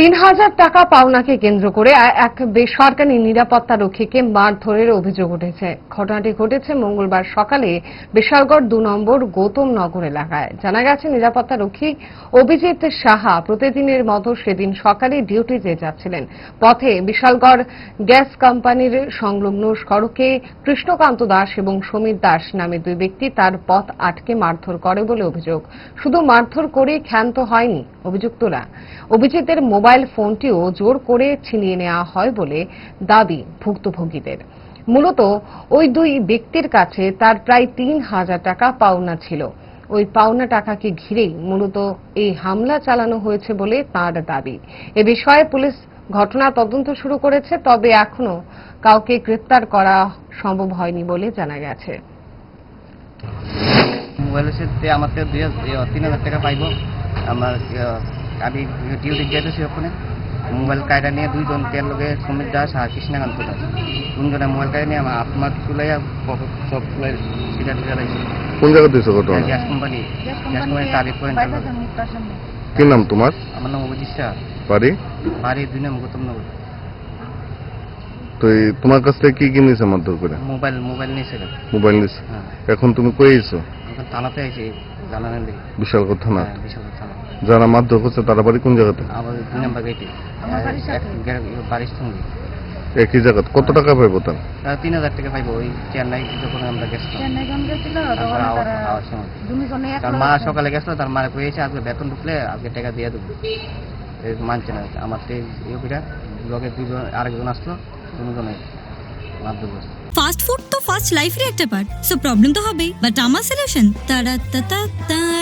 তিন হাজার টাকা পাওনাকে কেন্দ্র করে এক বেসরকারি নিরাপত্তা রক্ষীকে মারধরের অভিযোগ উঠেছে। ঘটনাটি ঘটেছে মঙ্গলবার সকালে বিশালগড় দু নম্বর গৌতম নগর এলাকায়। জানা গেছে, নিরাপত্তা রক্ষী অভিজিৎ সাহা প্রতিদিনের মতো সেদিন সকালে ডিউটিতে যাচ্ছিলেন। পথে বিশালগড় গ্যাস কোম্পানির সংলগ্ন সড়কে কৃষ্ণকান্ত দাস এবং সমীর দাস নামে দুই ব্যক্তি তার পথ আটকে মারধর করে বলে অভিযোগ। শুধু মারধর করে ক্ষান্ত হয়নি অভিযুক্তরা। অভিজিতের মোবাইল ফোনটিও জোর করে ছিনিয়ে নেওয়া হয় বলে দাবি ভুক্তভোগীদের। মূলত ওই দুই ব্যক্তির কাছে তার প্রায় তিন হাজার টাকা পাওনা ছিল। ওই পাওনা টাকাকে ঘিরেই মূলত এই হামলা চালানো হয়েছে বলে তার দাবি। এ বিষয়ে পুলিশ ঘটনা তদন্ত শুরু করেছে, তবে এখনও কাউকে গ্রেপ্তার করা সম্ভব হয়নি বলে জানা গেছে। মোবাইল আমার দুই তিন হাজার টাকা পাইব। আমার আমি ডিউটি যেতেছি ওখানে। মোবাইল কায়দা নিয়ে দুইজন তেল লোকে সমীর দাস আর কৃষ্ণকান্ত দাস। তিনজনে মোবাইল কায়দা নিয়ে আমার আপনার চুলাইয়া পকেট সব চুলাই সিটা টিটা লাগছে কোন জায়গা দিয়েছ ঘটনা? Gas company. Gas company point কি নাম তোমার? আমার নাম অভিজিৎ শাহ। বাড়ি? বাড়ি দুই নাম গৌতম নগর। তো তোমার কাছ থেকে কি কি নিয়েছে মারধর করে? মোবাইল মোবাইল নিয়েছিল মোবাইল নিয়েছে? হ্যাঁ। এখন তুমি কই আইছো? এখন থানাতে আইছি জানানোর লেগে বিশাল কথা না হ্যাঁ, বিশাল থানা যারা মারধর করছে তারা বাড়ি কোন জায়গাতে? আবার দুই নাম্বার গেটে বাড়ির সঙ্গে একই জায়গা কত টাকা পাইবো তার তিন হাজার টাকা পাইবো ওই চেন্নাই যখন আমরা গেছিলাম। তারা মা সকালে গেছিল তার মারে কয়েছে আজকে বেতন ঢুকলে আজকে টাকা দিয়ে দেবো। এই মানছে না আমার তো ইয়ে করে লগে দুজন আরেকজন আসলো দুজনে ফাস্ট ফুড তো ফাস্ট লাইফের একটা পার্ট সো প্রবলেম তো হবেই। বাট আমার সলিউশন তারা তারা